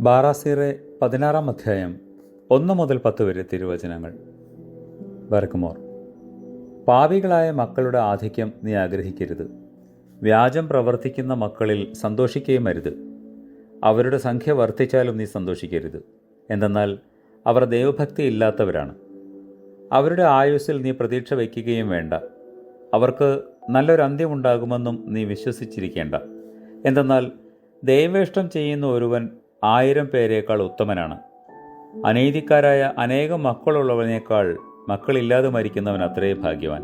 ബാറാസീറെ പതിനാറാം അധ്യായം ഒന്ന് മുതൽ പത്ത് വരെ തിരുവചനങ്ങൾ. വരക്കുമോർ പാപികളായ മക്കളുടെ ആധിക്യം നീ ആഗ്രഹിക്കരുത്. വ്യാജം പ്രവർത്തിക്കുന്ന മക്കളിൽ സന്തോഷിക്കുകയും അരുത്. അവരുടെ സംഖ്യ വർദ്ധിച്ചാലും നീ സന്തോഷിക്കരുത്. എന്തെന്നാൽ അവർ ദൈവഭക്തി ഇല്ലാത്തവരാണ്. അവരുടെ ആയുസ്സിൽ നീ പ്രതീക്ഷ വയ്ക്കുകയും വേണ്ട. അവർക്ക് നല്ലൊരു അന്ത്യമുണ്ടാകുമെന്നും നീ വിശ്വസിച്ചിരിക്കേണ്ട. എന്തെന്നാൽ ദൈവേഷ്ടം ചെയ്യുന്ന ഒരുവൻ ആയിരം പേരേക്കാൾ ഉത്തമനാണ്. അനീതിക്കാരായ അനേകം മക്കളുള്ളവനേക്കാൾ മക്കളില്ലാതെ മരിക്കുന്നവൻ അത്രേ ഭാഗ്യവാൻ.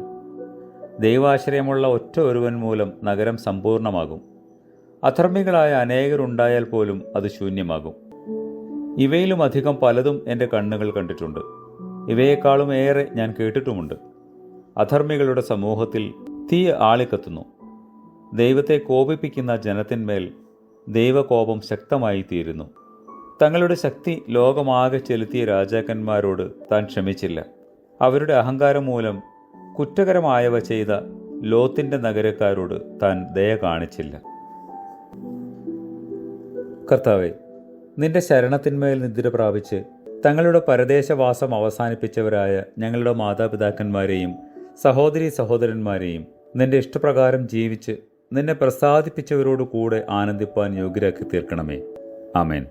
ദൈവാശ്രയമുള്ള ഒറ്റ ഒരുവൻ മൂലം നഗരം സമ്പൂർണമാകും അധർമ്മികളായ അനേകരുണ്ടായാൽ പോലും അത് ശൂന്യമാകും. ഇവയിലും അധികം പലതും എന്റെ കണ്ണുകൾ കണ്ടിട്ടുണ്ട്. ഇവയെക്കാളും ഏറെ ഞാൻ കേട്ടിട്ടുമുണ്ട്. അധർമ്മികളുടെ സമൂഹത്തിൽ തീ ആളിക്കത്തുന്നു. ദൈവത്തെ കോപിപ്പിക്കുന്ന ജനത്തിന്മേൽ ദൈവകോപം ശക്തമായി തീരുന്നു തങ്ങളുടെ ശക്തി ലോകമാകെ ചെലുത്തിയ രാജാക്കന്മാരോട് താൻ ക്ഷമിച്ചില്ല. അവരുടെ അഹങ്കാരം മൂലം കുറ്റകരമായവ ചെയ്ത ലോത്തിന്റെ നഗരക്കാരോട് താൻ ദയ കാണിച്ചില്ല. കർത്താവെ നിന്റെ ശരണത്തിന്മേൽ നിദ്ര പ്രാപിച്ച് തങ്ങളുടെ പരദേശവാസം അവസാനിപ്പിച്ചവരായ ഞങ്ങളുടെ മാതാപിതാക്കന്മാരെയും സഹോദരി സഹോദരന്മാരെയും നിന്റെ ഇഷ്ടപ്രകാരം ജീവിച്ച് നിന്നെ പ്രസാദിപ്പിച്ചവരോടു കൂടെ ആനന്ദിപ്പാൻ യോഗ്യരാക്കി തീർക്കണമേ. ആമേൻ.